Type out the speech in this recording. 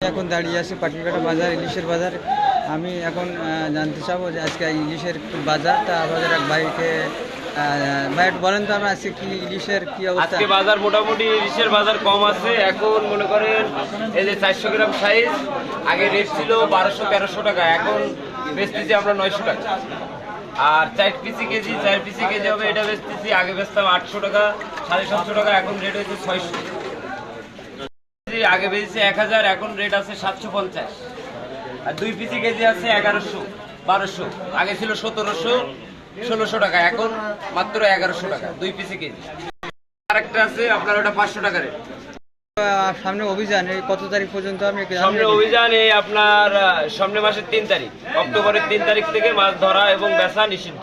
এখন দাঁড়িয়ে আছি পাটুরঘাটা বাজার, ইলিশের বাজার। আমি এখন জানতে চাবো যে আজকে ইলিশের বাজার, তা আমাদের এক একটু বলেন তো আমরা আজকে কি ইলিশের কি অবস্থা? আজকে বাজার মোটামুটি ইলিশের বাজার কম আছে। এখন মনে করেন এই যে চারশো গ্রাম সাইজ আগে রেট ছিল বারোশো, তেরোশো টাকা, এখন বেচতেছি আমরা নয়শো টাকা। আর চার পিসি কেজি, চার পিসি কেজি হবে, এটা বেচতেছি, আগে বেচতাম আটশো টাকা সাড়ে সাতশো টাকা এখন রেট হয়েছে ছয়শো। আগে বেচেছি এক হাজার এখন রেট আছে সাতশো পঞ্চাশ। আর দুই পিসি কেজি আছে এগারোশো বারোশো। আগে ছিল সতেরোশো ষোলোশো টাকা এখন মাত্র এগারোশো টাকা দুই পিসি কেজি। আরেকটা আছে আপনার ওটা পাঁচশো টাকা রেট সামনে অভিযান এই কত তারিখ পর্যন্ত আমি সামনে অভিযান এই আপনার সামনে মাসের তিন তারিখ অক্টোবরের তিন তারিখ থেকে মাছ ধরা এবং বেচা নিষিদ্ধ।